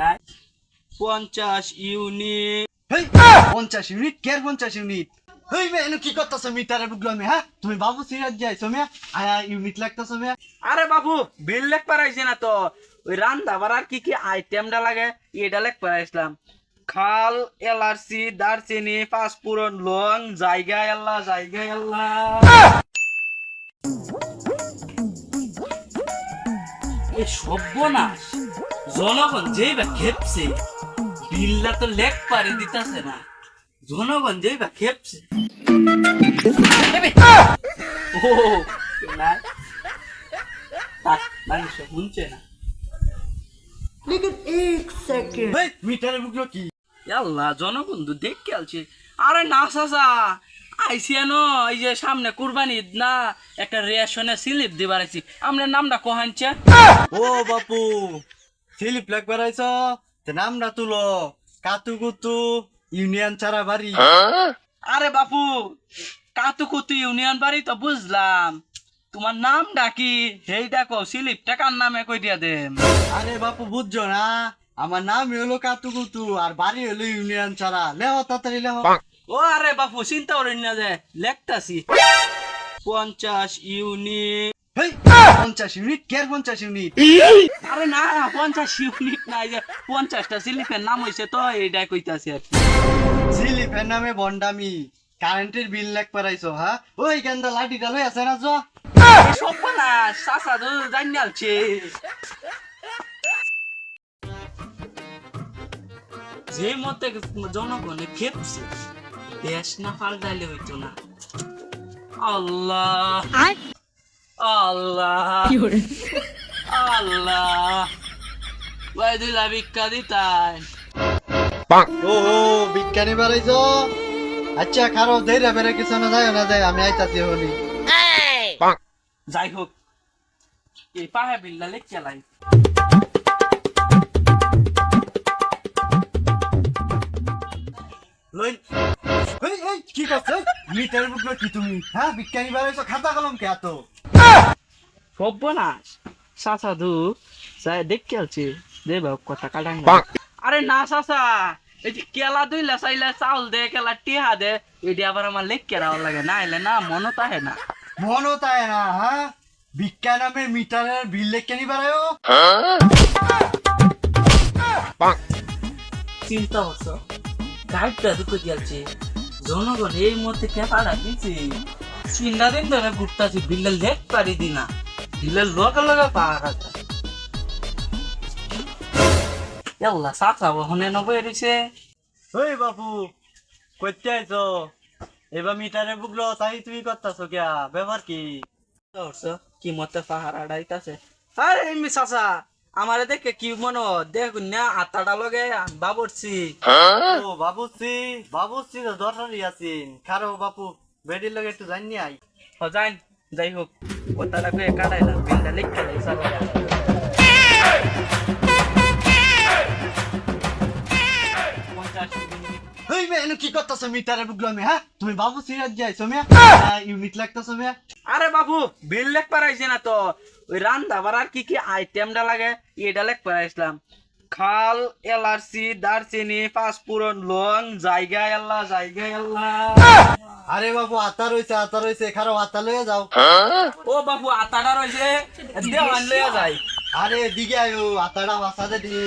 নাই পঞ্চাশ ইউনিট। পঞ্চাশ ইউনিট? কের পঞ্চাশ ইউনিট? হেই মে এনে কি করতেছো মিটারে বুকলো হ্যাঁ? তুমি বাবু সিরাজ আয়া ইউনিট লাগতেছো মিয়া। আরে বাবু বিল লেখ পারাইছে না তো। ওই রান্না বাড়ার কি কি আইটেমটা লাগে? এটা লেখ পারাইছিলাম খাল এলাচি দারচিনি পাঁচপুরন লং জায়গা এল্লা জায়গা এল্লা। এই সর্বনাশ। জনগণ যেই বা খেপছে বিল্লা তো লেখ পারি দিতাছে না। জনগণ যেই বা খেপছে ও না। মানুষ শুনছে না। হেই মিটারে বুকলো কি? আল্লাহ জনবন্ধু আলছে। আরে না চাচা আইসিয়ানো এই যে সামনে কুরবানি ঈদ না একটা রেশনে স্লিপ দিবার আইছি। আমরা নামটা কহানছে ও বাপু। স্লিপ লাগ বেড়াইছো তে নামটা তুলো কাতু কুতু ইউনিয়ন ছাড়া বাড়ি আরে বাপু কাতু কুতু ইউনিয়ন বাড়ি তো বুঝলাম। তোমার নামটা কি সেইটা কো স্লিপটা কার নামে কই দিয়া দেন আরে বাপু বুঝছ না? আমার নাম হলো কাতু কুতু আর বাড়ি হলো ইউনিয়ন ছাড়া লেহ তাড়াতাড়ি লেহ। ও আরে বাপু চিন্তা করেন না যে লেখতাছি। পঞ্চাশ ইউনিট পঞ্চাশ ইউনিট কের পঞ্চাশ ইউনিট? আরে না পঞ্চাশ ইউনিট নাই যে পঞ্চাশটা স্লিপের নাম হয়েছে তো এইটাই কইতাছি আর কি। স্লিপের নামে বন্ডামি কারেন্টের বিল লেখ পারাইছো হ্যাঁ ওই গেন্দা লাঠিটা লই আছে না যা এই সব না চাচা তো জানি আলছে। যে মতে জনগণে খেপছে দেশ না পাল্টাইলে হইতো না। আল্লাহ। আল্লাহ। আল্লাহ। ভাই দিলা ভিক্ষা দিতাই ও ও বিজ্ঞানী বাড়াইছো আচ্ছা খারো ধৈর্য বেড়ে কিছু না যায় না যায় আমি আইতাছি হলি। যাই হোক এই পাহে বিল্লা লেখ লাই। লই এই এই কি করছ? মিটার বুকলো কি তুমি। হ্যাঁ বিজ্ঞানী বাড়াইছো খাতা কলম কে এত? সর্বনাশ যাই দেখতে আলছি। দে বাবু কথা কাটাং আরে না চাচা এই যে কেলা দুইলা চাইলে চাউল দে কেলা টিহা দে এটি আবার আমার লেখ কেরাও লাগে। না এলে না মনত আহে না। মনও তাই না হ্যাঁ বিজ্ঞান নামে মিটারের বিল লেখকেনি বাড়ায়ো চিন্তা হচ্ছে গাইডটা দুটো দিয়ালছে জনগণ এই মধ্যে কেপাড়া দিছে চিন্তা দিন ধরে ঘুরতাছি বিল্লের লেখ পারি দি বিল্লের লগে লগে পাহাড় আছে এল্লা চাচা বহনে নবে এরিছে ওই বাপু কইতে আইছো? এবার মিটারে বুকলো তাই তুমি করতাছো কিয়া ব্যাপার কি? কি মতে পাহাড় আড়াইতাছে আরে এমনি চাচা আমারে দেখে কি মনে হয়, দেখুন না আত্মাটা লগে বাবরছি। ও বাবুসি বাবুসি তো দরকারই আছেন খারো বাপু বেডির লগে একটু জানি আই? হ যাইন যাই হোক। চাচা পঞ্চাশ মিনিট হেই মে এনে কি করতাছো মিটারে হ্যাঁ তুমি বাবু সিরাজ যাইছো মিয়া ইউনিট লাগতাছো মিয়া আরে বাবু বিল লেখ পারাইছে না তো ওই রান্না বাড়ার কি কি আইটেমটা লাগে এটা লেখ পারাইছিলাম খাল এলার্সি দারচিনি পাঁচপুরন লং জায়গা এল্লা জায়গা এল্লা। আরে বাবু আতা রইছে আতা রইছে এখানে আতা লয়ে যাও। ও বাবু আতাটা রয়েছে দেওয়ান লয়ে যায় আরে দিকে আয়ো আতাটা বাসাতে দিয়ে